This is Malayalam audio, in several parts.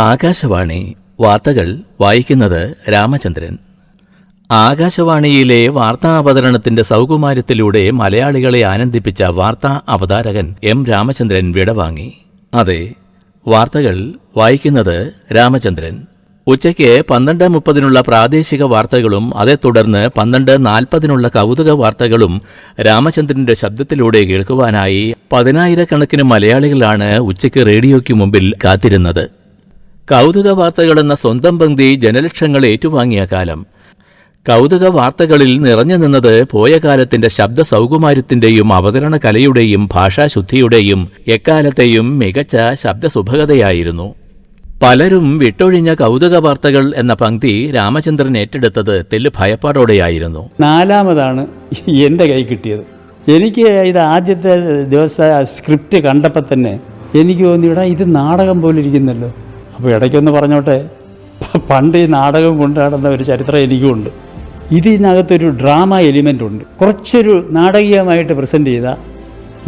ആകാശവാണി വാർത്തകൾ വായിക്കുന്നത് രാമചന്ദ്രൻ. ആകാശവാണിയിലെ വാർത്താ അവതരണത്തിന്റെ സൗകുമാര്യത്തിലൂടെ മലയാളികളെ ആനന്ദിപ്പിച്ച വാർത്താ അവതാരകൻ എം രാമചന്ദ്രൻ വിടവാങ്ങി. അതെ വാർത്തകൾ വായിക്കുന്നത് രാമചന്ദ്രൻ. ഉച്ചയ്ക്ക് പന്ത്രണ്ട് മുപ്പതിനുള്ള പ്രാദേശിക വാർത്തകളും അതേ തുടർന്ന് പന്ത്രണ്ട് നാൽപ്പതിനുള്ള കൗതുക വാർത്തകളും രാമചന്ദ്രന്റെ ശബ്ദത്തിലൂടെ കേൾക്കുവാനായി പതിനായിരക്കണക്കിന് മലയാളികളാണ് ഉച്ചയ്ക്ക് റേഡിയോയ്ക്ക് മുമ്പിൽ കാത്തിരുന്നത്. കൗതുക വാർത്തകളെന്ന സ്വന്തം പങ്ക്തി ജനലക്ഷങ്ങൾ ഏറ്റുവാങ്ങിയ കാലം. കൗതുക വാർത്തകളിൽ നിറഞ്ഞു നിന്നത് പോയ കാലത്തിന്റെ ശബ്ദ സൗകുമാര്യത്തിന്റെയും അവതരണ കലയുടെയും ഭാഷാശുദ്ധിയുടെയും എക്കാലത്തെയും മികച്ച ശബ്ദസുഭകതയായിരുന്നു. പലരും വിട്ടൊഴിഞ്ഞ കൗതുക വാർത്തകൾ എന്ന പങ്ക്തി രാമചന്ദ്രൻ ഏറ്റെടുത്തത് തെല്ല് ഭയപ്പാടോടെയായിരുന്നു. നാലാമതാണ് എന്റെ കൈ കിട്ടിയത്. എനിക്ക് ഇത് ആദ്യത്തെ ദിവസം സ്ക്രിപ്റ്റ് കണ്ടപ്പോൾ തന്നെ എനിക്ക് തോന്നി ഇത് നാടകം പോലെ ഇരിക്കുന്നല്ലോ. അപ്പോൾ ഇടയ്ക്കൊന്ന് പറഞ്ഞോട്ടെ പണ്ട് ഈ നാടകം കൊണ്ടാടുന്ന ഒരു ചരിത്രം എനിക്കുമുണ്ട് ഇതിനകത്തൊരു ഡ്രാമ എലിമെന്റ് ഉണ്ട്. കുറച്ചൊരു നാടകീയമായിട്ട് പ്രസന്റ് ചെയ്താൽ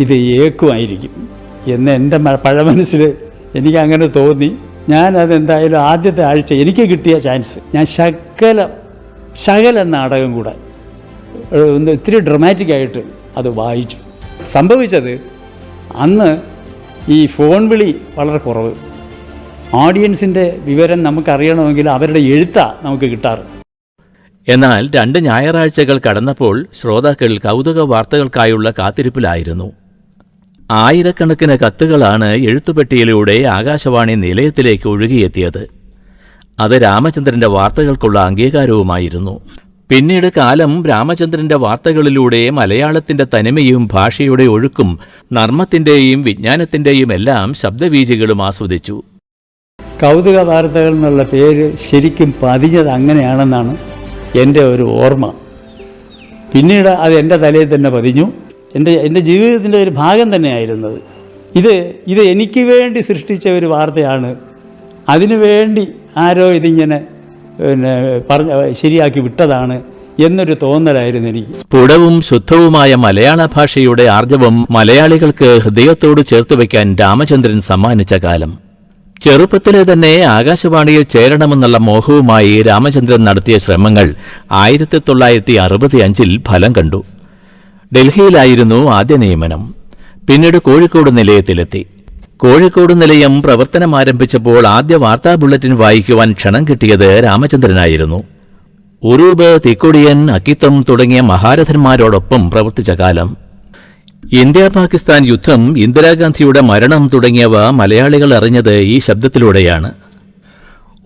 ഇത് ഏക്കുമായിരിക്കും എന്ന് എന്റെ പഴമനസ്സിൽ എനിക്ക് അങ്ങനെ തോന്നി. ഞാൻ അതെന്തായാലും ആദ്യത്തെ ആഴ്ച എനിക്ക് കിട്ടിയ ചാൻസ് ഞാൻ ശകല ശകല നാടകം കൂടെ ഒത്തിരി ഡ്രമാറ്റിക്കായിട്ട് അത് വായിച്ചു. സംഭവിച്ചത് അന്ന് ഈ ഫോൺ വിളി വളരെ കുറവ്. ഓഡിയൻസിന്റെ വിവരം നമുക്കറിയണമെങ്കിൽ അവരുടെ എഴുത്താണ് നമുക്ക് കിട്ടാറ്. എന്നാൽ രണ്ട് ഞായറാഴ്ചകൾ കടന്നപ്പോൾ ശ്രോതാക്കൾ കൗതുക വാർത്തകൾക്കായുള്ള കാത്തിരിപ്പിലായിരുന്നു. ആയിരക്കണക്കിന് കത്തുകളാണ് എഴുത്തുപെട്ടിയിലൂടെ ആകാശവാണി നിലയത്തിലേക്ക് ഒഴുകിയെത്തിയത്. അത് രാമചന്ദ്രന്റെ വാർത്തകൾക്കുള്ള അംഗീകാരവുമായിരുന്നു. പിന്നീട് കാലം രാമചന്ദ്രന്റെ വാർത്തകളിലൂടെ മലയാളത്തിന്റെ തനിമയും ഭാഷയുടെ ഒഴുക്കും നർമ്മത്തിന്റെയും വിജ്ഞാനത്തിന്റെയും എല്ലാം ശബ്ദവീചികളും ആസ്വദിച്ചു. കൗതുക വാർത്തകൾ എന്നുള്ള പേര് ശരിക്കും പതിഞ്ഞത് അങ്ങനെയാണെന്നാണ് എന്റെ ഒരു ഓർമ്മ. പിന്നീട് അത് എന്റെ തലയിൽ തന്നെ പതിഞ്ഞു. എന്റെ എന്റെ ജീവിതത്തിന്റെ ഒരു ഭാഗം തന്നെയായിരുന്നത്. ഇത് ഇത് എനിക്ക് വേണ്ടി സൃഷ്ടിച്ച ഒരു വാർത്തയാണ്. അതിനു വേണ്ടി ആരോ ഇതിങ്ങനെ പിന്നെ പറഞ്ഞ ശരിയാക്കി വിട്ടതാണ് എന്നൊരു തോന്നലായിരുന്നു എനിക്ക്. സ്ഫുടവും ശുദ്ധവുമായ മലയാള ഭാഷയുടെ ആർജവം മലയാളികൾക്ക് ഹൃദയത്തോട് ചേർത്ത് വയ്ക്കാൻ രാമചന്ദ്രൻ സമ്മാനിച്ച കാലം. ചെറുപ്പത്തിലെ തന്നെ ആകാശവാണിയിൽ ചേരണമെന്നുള്ള മോഹവുമായി രാമചന്ദ്രൻ നടത്തിയ ശ്രമങ്ങൾ ആയിരത്തി തൊള്ളായിരത്തി അറുപത്തി അഞ്ചിൽ ഫലം കണ്ടു. ഡൽഹിയിലായിരുന്നു ആദ്യ നിയമനം. പിന്നീട് കോഴിക്കോട് നിലയത്തിലെത്തി. കോഴിക്കോട് നിലയം പ്രവർത്തനം ആരംഭിച്ചപ്പോൾ ആദ്യ വാർത്താ ബുള്ളറ്റിൻ വായിക്കുവാൻ ക്ഷണം കിട്ടിയത് രാമചന്ദ്രനായിരുന്നു. ഉറൂബ് തിക്കൊടിയൻ അക്കിത്തം തുടങ്ങിയ മഹാരഥന്മാരോടൊപ്പം പ്രവർത്തിച്ച കാലം. ഇന്ത്യ പാകിസ്ഥാൻ യുദ്ധം ഇന്ദിരാഗാന്ധിയുടെ മരണം തുടങ്ങിയവ മലയാളികൾ അറിഞ്ഞത് ഈ ശബ്ദത്തിലൂടെയാണ്.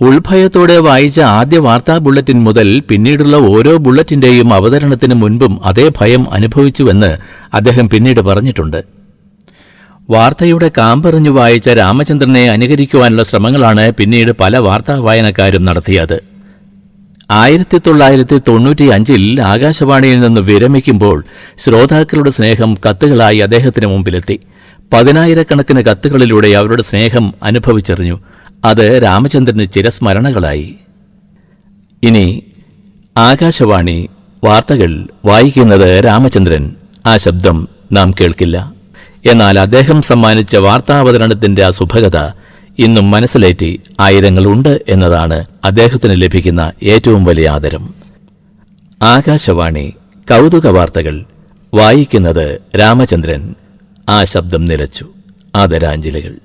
ഉൾഭയത്തോടെ വായിച്ച ആദ്യ വാർത്താ ബുള്ളറ്റിൻ മുതൽ പിന്നീടുള്ള ഓരോ ബുള്ളറ്റിന്റെയും അവതരണത്തിന് മുൻപും അതേ ഭയം അനുഭവിച്ചുവെന്ന് അദ്ദേഹം പിന്നീട് പറഞ്ഞിട്ടുണ്ട്. വാർത്തയുടെ കാമ്പെറിഞ്ഞു വായിച്ച രാമചന്ദ്രനെ അനുകരിക്കുവാനുള്ള ശ്രമങ്ങളാണ് പിന്നീട് പല വാർത്താ വായനക്കാരും നടത്തിയത്. ആയിരത്തി തൊള്ളായിരത്തി തൊണ്ണൂറ്റി അഞ്ചിൽ ആകാശവാണിയിൽ നിന്ന് വിരമിക്കുമ്പോൾ ശ്രോതാക്കളുടെ സ്നേഹം കത്തുകളായി അദ്ദേഹത്തിന് മുമ്പിലെത്തി. പതിനായിരക്കണക്കിന് കത്തുകളിലൂടെ അവരുടെ സ്നേഹം അനുഭവിച്ചറിഞ്ഞു. അത് രാമചന്ദ്രന് ചിരസ്മരണകളായി. ഇനി ആകാശവാണി വാർത്തകൾ വായിക്കുന്നത് രാമചന്ദ്രൻ. ആ ശബ്ദം നാം കേൾക്കില്ല. എന്നാൽ അദ്ദേഹം സമ്മാനിച്ച വാർത്താവതരണത്തിന്റെ ആ ഇന്നും മനസ്സിലേറ്റി ആയിരങ്ങളുണ്ട് എന്നതാണ് അദ്ദേഹത്തിന് ലഭിക്കുന്ന ഏറ്റവും വലിയ ആദരം. ആകാശവാണി കൗതുക വാർത്തകൾ വായിക്കുന്നത് രാമചന്ദ്രൻ. ആ ശബ്ദം നിലച്ചു. ആദരാഞ്ജലികൾ.